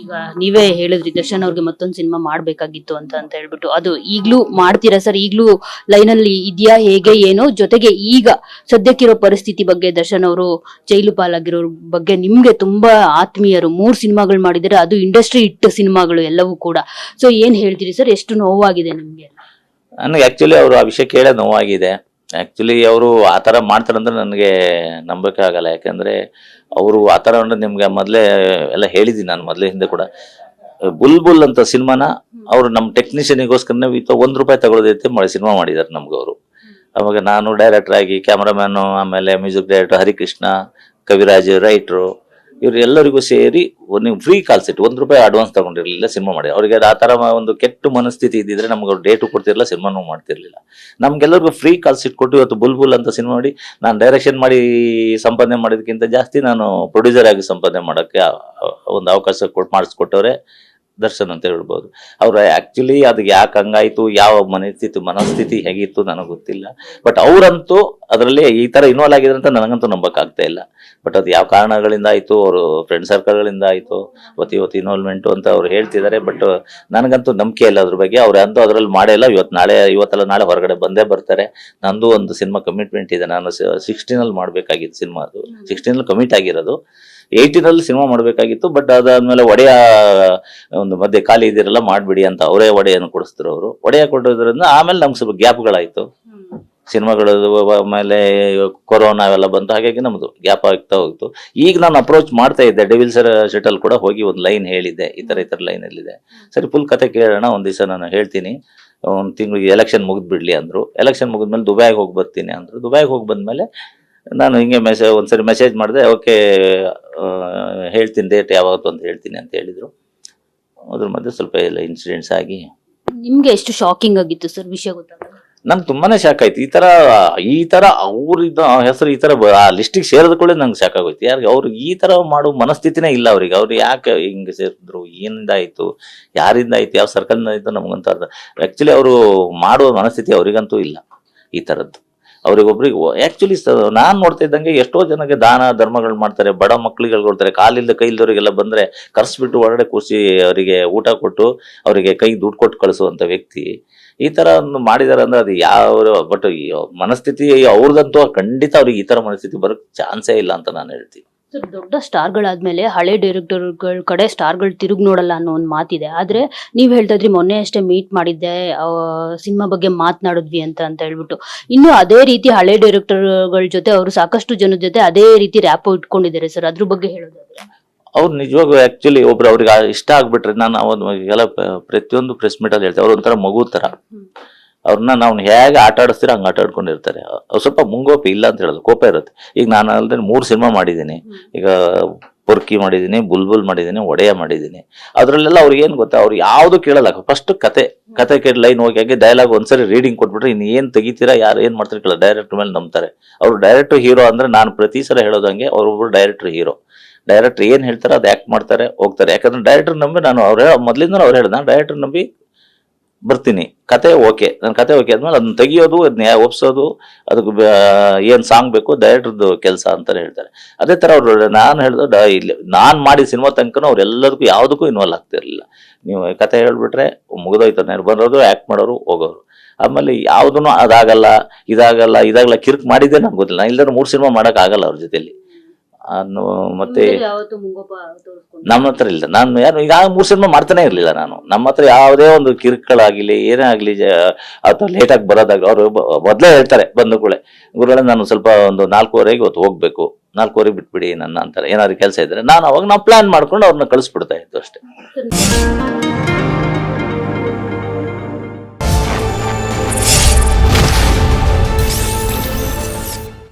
ಈಗ ನೀವೇ ಹೇಳಿದ್ರಿ ದರ್ಶನ್ ಅವ್ರಿಗೆ ಮತ್ತೊಂದು ಸಿನಿಮಾ ಮಾಡ್ಬೇಕಾಗಿತ್ತು ಅಂತ ಅಂತ ಹೇಳ್ಬಿಟ್ಟು. ಅದು ಈಗ್ಲೂ ಮಾಡ್ತೀರಾ ಸರ್? ಈಗ್ಲೂ ಲೈನ್ ಅಲ್ಲಿ ಇದೆಯಾ, ಹೇಗೆ, ಏನೋ? ಜೊತೆಗೆ ಈಗ ಸದ್ಯಕ್ಕಿರೋ ಪರಿಸ್ಥಿತಿ ಬಗ್ಗೆ ದರ್ಶನ್ ಅವರು ಜೈಲು ಪಾಲಾಗಿರೋ ಬಗ್ಗೆ ನಿಮ್ಗೆ ತುಂಬಾ ಆತ್ಮೀಯರು ಮೂರ್ ಸಿನಿಮಾಗಳು ಮಾಡಿದರೆ ಅದು ಇಂಡಸ್ಟ್ರಿ ಇಟ್ಟ ಸಿನಿಮಾಗಳು ಎಲ್ಲವೂ ಕೂಡ. ಸೊ ಏನ್ ಹೇಳ್ತೀರಿ ಸರ್? ಎಷ್ಟು ನೋವಾಗಿದೆ ನಿಮ್ಗೆ? ನನಗೆ ಆಕ್ಚುಲಿ ಅವರು ಆ ವಿಷಯ ಕೇಳೋ ನೋವಾಗಿದೆ. ಆಕ್ಚುಲಿ ಅವರು ಆ ಥರ ಮಾಡ್ತಾರಂದ್ರೆ ನನಗೆ ನಂಬಕ್ಕೆ ಆಗಲ್ಲ. ಯಾಕೆಂದರೆ ಅವರು ಆ ಥರ ಅಂದರೆ ನಿಮಗೆ ಮೊದಲೇ ಎಲ್ಲ ಹೇಳಿದ್ದೀನಿ ನಾನು ಮೊದಲೇ ಹಿಂದೆ ಕೂಡ. ಬುಲ್ಬುಲ್ ಅಂತ ಸಿನಿಮಾನ ಅವರು ನಮ್ಮ ಟೆಕ್ನಿಷಿಯನಿಗೋಸ್ಕರನೇ ಇತ್ತು ಒಂದು ರೂಪಾಯಿ ತಗೊಳ್ಳೋದೈತೆ ಮಾಡಿ ಸಿನಿಮಾ ಮಾಡಿದ್ದಾರೆ ನಮ್ಗೆ ಅವರು. ಅವಾಗ ನಾನು ಡೈರೆಕ್ಟರ್ ಆಗಿ ಕ್ಯಾಮ್ರಾಮ್ಯಾನು ಆಮೇಲೆ ಮ್ಯೂಸಿಕ್ ಡೈರೆಕ್ಟರ್ ಹರಿಕೃಷ್ಣ, ಕವಿರಾಜ್ ರೈಟ್ರು ಇವ್ರು ಎಲ್ಲರಿಗೂ ಸೇರಿ ನೀವು ಫ್ರೀ ಕಾಲ್ ಸೆಟ್ ಒಂದು ರೂಪಾಯಿ ಅಡ್ವಾನ್ಸ್ ತಗೊಂಡಿರಲಿಲ್ಲ ಸಿನಿಮಾ ಮಾಡಿ. ಅವರಿಗೆ ಆ ಥರ ಒಂದು ಕೆಟ್ಟ ಮನಸ್ಥಿತಿ ಇದ್ದಿದ್ರೆ ನಮ್ಗೆ ಅವ್ರು ಡೇಟು ಕೊಡ್ತಿರಲಿಲ್ಲ ಸಿನಿಮಾನು ಮಾಡ್ತಿರ್ಲಿಲ್ಲ. ನಮಗೆಲ್ಲರಿಗೂ ಫ್ರೀ ಕಾಲ್ ಸೆಟ್ ಕೊಟ್ಟು ಇವತ್ತು ಬುಲ್ಬುಲ್ ಅಂತ ಸಿನಿಮಾ ಮಾಡಿ, ನಾನು ಡೈರೆಕ್ಷನ್ ಮಾಡಿ ಸಂಪಾದನೆ ಮಾಡೋದಕ್ಕಿಂತ ಜಾಸ್ತಿ ನಾನು ಪ್ರೊಡ್ಯೂಸರ್ ಆಗಿ ಸಂಪಾದನೆ ಮಾಡೋಕ್ಕೆ ಒಂದು ಅವಕಾಶ ಕೊಟ್ಟು ಮಾಡಿಸ್ಕೊಟ್ಟವ್ರೆ. ದರ್ಶನ್ ಅಂತ ಹೇಳ್ಬೋದು. ಅವ್ರು ಆಕ್ಚುಲಿ ಅದು ಯಾಕೆ ಹಂಗಾಯಿತು ಯಾವ ಮನಸ್ಥಿತಿ ಮನಸ್ಥಿತಿ ಹೇಗಿತ್ತು ನನಗೆ ಗೊತ್ತಿಲ್ಲ. ಬಟ್ ಅವರಂತೂ ಅದರಲ್ಲಿ ಈ ತರ ಇನ್ವಾಲ್ವ್ ಆಗಿದ್ರೆ ಅಂತ ನನಗಂತೂ ನಂಬಕ್ ಆಗ್ತಾ ಇಲ್ಲ. ಬಟ್ ಅದು ಯಾವ ಕಾರಣಗಳಿಂದ ಆಯ್ತು ಅವರು ಫ್ರೆಂಡ್ ಸರ್ಕಲ್ಗಳಿಂದ ಆಯ್ತು ಇವತ್ತು ಇವತ್ತು ಇನ್ವಾಲ್ವ್ಮೆಂಟು ಅಂತ ಅವ್ರು ಹೇಳ್ತಿದ್ದಾರೆ. ಬಟ್ ನನಗಂತೂ ನಂಬಿಕೆ ಇಲ್ಲ ಅದ್ರ ಬಗ್ಗೆ. ಅವ್ರು ಅಂತೂ ಅದರಲ್ಲಿ ಮಾಡಿಲ್ಲ ಇಲ್ಲ. ಇವತ್ತು ನಾಳೆ ಇವತ್ತಲ್ಲ ನಾಳೆ ಹೊರಗಡೆ ಬಂದೇ ಬರ್ತಾರೆ. ನಂದು ಒಂದು ಸಿನಿಮಾ ಕಮಿಟ್ಮೆಂಟ್ ಇದೆ. ನಾನು ಸಿಕ್ಸ್ಟೀನಲ್ಲಿ ಮಾಡಬೇಕಾಗಿತ್ತು ಸಿನಿಮಾ ಅದು. ಸಿಕ್ಸ್ಟೀನಲ್ಲಿ ಕಮಿಟ್ ಆಗಿರೋದು. ಏಯ್ಟೀನಲ್ಲಿ ಸಿನಿಮಾ ಮಾಡಬೇಕಾಗಿತ್ತು, ಬಟ್ ಅದಾದ್ಮೇಲೆ ಒಡೆಯ ಒಂದು ಮಧ್ಯೆ ಖಾಲಿ ಇದಿರಲ್ಲ ಮಾಡ್ಬಿಡಿ ಅಂತ ಅವರೇ ಒಡೆಯನ್ನು ಕೊಡಿಸ್ತಾರೆ ಅವರು. ಒಡೆಯ ಕೊಡೋದ್ರಿಂದ ಆಮೇಲೆ ನಮ್ಗೆ ಸ್ವಲ್ಪ ಗ್ಯಾಪ್ಗಳಾಯ್ತು. ಸಿನಿಮಾಗಳು ಆಮೇಲೆ ಕೊರೋನಾ ಅವೆಲ್ಲ ಬಂತು, ಹಾಗಾಗಿ ನಮ್ದು ಗ್ಯಾಪ್ ಆಗ್ತಾ ಹೋಗ್ತು ಈಗ ನಾನು ಅಪ್ರೋಚ್ ಮಾಡ್ತಾ ಇದ್ದೆ, ಡೆವಿಲ್ ಸರ್ ಶೆಟಲ್ ಕೂಡ ಹೋಗಿ ಒಂದು ಲೈನ್ ಹೇಳಿದ್ದೆ, ಈ ಥರ ಈ ಥರ ಲೈನಲ್ಲಿದೆ ಸರಿ, ಫುಲ್ ಕತೆ ಕೇಳೋಣ, ಒಂದು ದಿವಸ ನಾನು ಹೇಳ್ತೀನಿ. ಒಂದು ತಿಂಗಳಿಗೆ ಎಲೆಕ್ಷನ್ ಮುಗಿದ್ ಬಿಡ್ಲಿ ಅಂದ್ರು. ಎಲೆಕ್ಷನ್ ಮುಗಿದ್ಮೇಲೆ ದುಬೈಗೆ ಹೋಗಿ ಬರ್ತೀನಿ ಅಂದ್ರು. ದುಬೈಗೆ ಹೋಗಿ ಬಂದ್ಮೇಲೆ ನಾನು ಹಿಂಗೆ ಮೆಸೇಜ್ ಒಂದ್ಸರಿ ಮೆಸೇಜ್ ಮಾಡಿದೆ, ಓಕೆ ಹೇಳ್ತೀನಿ ಡೇಟ್ ಯಾವಾಗ ಅಂತ ಹೇಳ್ತೀನಿ ಅಂತ ಹೇಳಿದರು. ಅದ್ರ ಮಧ್ಯೆ ಸ್ವಲ್ಪ ಎಲ್ಲ ಇನ್ಸಿಡೆಂಟ್ಸ್ ಆಗಿ ನಿಮ್ಗೆ ಎಷ್ಟು ಶಾಕಿಂಗ್ ಆಗಿತ್ತು ಸರ್ ವಿಷಯ ಗೊತ್ತಾಗ ನಂಗೆ ತುಂಬಾನೇ ಶಾಕ್ ಆಯ್ತು. ಈ ತರ ಈ ತರ ಅವ್ರಿದ್ದ ಹೆಸರು ಈ ತರ ಬ- ಆ ಲಿಸ್ಟಿಗೆ ಸೇರಿದ ಕೂಡ ನಂಗೆ ಶಾಕ್ ಆಗೋಯ್ತು. ಯಾರಿಗೆ ಅವ್ರು ಈ ತರ ಮಾಡೋ ಮನಸ್ಥಿತಿನೇ ಇಲ್ಲ ಅವ್ರಿಗೆ. ಅವ್ರು ಯಾಕೆ ಹಿಂಗೆ ಸೇರಿದ್ರು ಏನಿಂದ ಆಯ್ತು ಯಾರಿಂದ ಆಯ್ತು ಯಾವ ಸರ್ಕಲ್ನಿಂದ ಆಯ್ತು ನಮಗಂತ ಅರ್ಥ ಆಕ್ಚುಲಿ ಅವರು ಮಾಡುವ ಮನಸ್ಥಿತಿ ಅವರಿಗಂತೂ ಇಲ್ಲ ಈ ತರದ್ದು. ಅವ್ರಿಗೊಬ್ರಿಗೆ ಸ, ನಾನು ನೋಡ್ತಾ ಇದ್ದಂಗೆ ಎಷ್ಟೋ ಜನಕ್ಕೆ ದಾನ ಧರ್ಮಗಳು ಮಾಡ್ತಾರೆ, ಬಡ ಮಕ್ಕಳಿಗೆ ಕೊಡ್ತಾರೆ, ಕಾಲಿಲ್ದ ಕೈಲ್ದವರಿಗೆಲ್ಲ ಬಂದರೆ ಕರ್ಸಿಬಿಟ್ಟು ಹೊರಗಡೆ ಕೂಸಿ ಅವರಿಗೆ ಊಟ ಕೊಟ್ಟು ಅವರಿಗೆ ಕೈ ದುಡ್ಡು ಕೊಟ್ಟು ಕಳಿಸುವಂಥ ವ್ಯಕ್ತಿ. ಈ ಥರ ಒಂದು ಮಾಡಿದಾರೆ ಅಂದ್ರೆ ಅದು ಯಾವ ಬಟ್ ಮನಸ್ಥಿತಿ ಅವ್ರದಂತೂ ಖಂಡಿತ ಅವ್ರಿಗೆ ಈ ಥರ ಮನಸ್ಥಿತಿ ಬರೋಕ್ಕೆ ಚಾನ್ಸೇ ಇಲ್ಲ ಅಂತ ನಾನು ಹೇಳ್ತೀನಿ. ಸರ್ ದೊಡ್ಡ ಸ್ಟಾರ್ಗಳಾದ್ಮೇಲೆ ಹಳೆ ಡೈರೆಕ್ಟರ್ಗಳ ಕಡೆ ಸ್ಟಾರ್ಗಳು ತಿರುಗಿ ನೋಡಲ್ಲ ಅನ್ನೋ ಒಂದು ಮಾತಿದೆ. ಆದ್ರೆ ನೀವ್ ಹೇಳ್ತಾ ಇದ್ರಿ ಮೊನ್ನೆ ಅಷ್ಟೇ ಮೀಟ್ ಮಾಡಿದ್ದೆ ಸಿನಿಮಾ ಬಗ್ಗೆ ಮಾತನಾಡಿದ್ವಿ ಅಂತ ಅಂತ ಹೇಳ್ಬಿಟ್ಟು. ಇನ್ನು ಅದೇ ರೀತಿ ಹಳೆ ಡೈರೆಕ್ಟರ್ಗಳ ಜೊತೆ ಅವರು ಸಾಕಷ್ಟು ಜನದ ಜೊತೆ ಅದೇ ರೀತಿ ರ್ಯಾಪ್ ಇಟ್ಕೊಂಡಿದ್ದಾರೆ ಸರ್. ಅದ್ರ ಬಗ್ಗೆ ಹೇಳೋದಾದ್ರೆ ಅವ್ರು ನಿಜವಾಗ್ಲೂ ಆಕ್ಚುಲಿ ಒಬ್ರು ಅವ್ರಿಗೆ ಇಷ್ಟ ಆಗ್ಬಿಟ್ರೆ ನಾನು ಎಲ್ಲ ಪ್ರತಿಯೊಂದು ಪ್ರೆಸ್ ಮೀಟ್ ಅಲ್ಲಿ ಹೇಳ್ತೇವೆ. ಅವ್ರ ಒಂಥರ ಮಗು ತರ ಅವ್ರನ್ನ ನಾವು ಹೇಗೆ ಆಟ ಆಡಿಸ್ತೀರ ಹಂಗೆ ಆಟ ಆಡ್ಕೊಂಡಿರ್ತಾರೆ. ಅವ್ರು ಸ್ವಲ್ಪ ಮುಂಗೋಪಿ ಇಲ್ಲ ಅಂತ ಹೇಳೋದು ಕೋಪ ಇರುತ್ತೆ. ಈಗ ನಾನು ಅಲ್ಲದೆ ಮೂರು ಸಿನಿಮಾ ಮಾಡಿದ್ದೀನಿ. ಈಗ ಪೊರ್ಕಿ ಮಾಡಿದ್ದೀನಿ ಬುಲ್ಬುಲ್ ಮಾಡಿದ್ದೀನಿ ಒಡೆಯ ಮಾಡಿದ್ದೀನಿ. ಅದರಲ್ಲೆಲ್ಲ ಅವ್ರಿಗೆ ಏನು ಗೊತ್ತಾ ಅವ್ರು ಯಾವುದು ಕೇಳಲ್ಲ. ಫಸ್ಟ್ ಕತೆ ಕತೆ ಕೇಳಿ ಲೈನ್ ಹೋಗಿ ಹಾಗೆ ಡೈಲಾಗ್ ಒಂದ್ಸರಿ ರೀಡಿಂಗ್ ಕೊಟ್ಬಿಟ್ರೆ ಇನ್ನು ಏನು ತೆಗಿತೀರಾ ಯಾರು ಏನು ಮಾಡ್ತಾರೆ ಕೇಳಲ್ಲ. ಡೈರೆಕ್ಟರ್ ಮೇಲೆ ನಂಬ್ತಾರೆ. ಅವರು ಡೈರೆಕ್ಟರ್ ಹೀರೋ ಅಂದರೆ ನಾನು ಪ್ರತಿ ಸಲ ಹೇಳೋದಂಗೆ ಅವ್ರೊಬ್ರು ಡೈರೆಕ್ಟರ್ ಹೀರೋ ಡೈರೆಕ್ಟರ್ ಏನು ಹೇಳ್ತಾರೆ ಅದು ಆಕ್ಟ್ ಮಾಡ್ತಾರೆ ಹೋಗ್ತಾರೆ. ಯಾಕಂದ್ರೆ ಡೈರೆಕ್ಟರ್ ನಂಬಿ ನಾನು ಅವ್ರ ಮೊದಲಿಂದ ಅವ್ರು ಹೇಳ್ದೆ ಡೈರೆಕ್ಟರ್ ನಂಬಿ ಬರ್ತೀನಿ. ಕತೆ ಓಕೆ ನನ್ನ ಕತೆ ಓಕೆ ಆದ್ಮೇಲೆ ಅದನ್ನ ತೆಗಿಯೋದು ಅದನ್ನ ಒಪ್ಸೋದು, ಅದಕ್ಕೆ ಏನು ಸಾಂಗ್ ಬೇಕು ಡೈರೆಕ್ಟರ್ದು ಕೆಲಸ ಅಂತಾನೆ ಹೇಳ್ತಾರೆ. ಅದೇ ತರ ಅವರು ನಾನು ಹೇಳ್ದು ಇಲ್ಲಿ, ನಾನು ಮಾಡಿದ ಸಿನಿಮಾ ತನಕನೂ ಅವ್ರೆಲ್ಲದಕ್ಕೂ ಯಾವುದಕ್ಕೂ ಇನ್ವಾಲ್ವ್ ಆಗ್ತಿರಲಿಲ್ಲ ನೀವು ಕತೆ ಹೇಳ್ಬಿಟ್ರೆ ಮುಗಿದೋಯ್ತು ನಾನು ಬಂದವರು ಆಕ್ಟ್ ಮಾಡೋರು, ಹೋಗೋರು. ಆಮೇಲೆ ಯಾವುದನ್ನು ಅದಾಗಲ್ಲ, ಇದಾಗಲ್ಲ ಇದಾಗಲ್ಲ ಕಿರ್ಕ್ ಮಾಡಿದ್ದೆ ನಂಗೆ ಗೊತ್ತಿಲ್ಲ. ನಾನು ಇಲ್ದ್ರೆ ಮೂರು ಸಿನಿಮಾ ಮಾಡೋಕ್ಕಾಗಲ್ಲ ಅವ್ರ ಜೊತೆಲಿ. ಅನ್ನೋ ಮತ್ತೆ ನಮ್ಮ ಹತ್ರ ಇಲ್ಲ. ನಾನು ಯಾರು ಈಗ ಮೂರು ಸಿನಿಮಾ ಮಾಡ್ತಾನೆ ಇರ್ಲಿಲ್ಲ ನಾನು. ನಮ್ಮ ಹತ್ರ ಯಾವುದೇ ಒಂದು ಕಿರುಕಳಾಗಲಿ ಏನೇ ಆಗಲಿ ಅಥವಾ ಲೇಟಾಗಿ ಬರೋದಾಗಲಿ ಅವರು ಮೊದಲೇ ಹೇಳ್ತಾರೆ ಬಂದ ಕೂಡಲೇ ಗುರುಗಳೇ ನಾನು ಸ್ವಲ್ಪ ಒಂದು ನಾಲ್ಕೂವರೆಗೆ ಇವತ್ತು ಹೋಗ್ಬೇಕು ನಾಲ್ಕೂವರೆಗೆ ಬಿಟ್ಬಿಡಿ ನನ್ನ ಅಂತಾರೆ ಏನಾದ್ರು ಕೆಲಸ ಇದ್ರೆ ನಾನು ಅವಾಗ ನಾವು ಪ್ಲಾನ್ ಮಾಡ್ಕೊಂಡು ಅವ್ರನ್ನ ಕಳಿಸ್ಬಿಡ್ತಾ ಇದ್ದು ಅಷ್ಟೇ.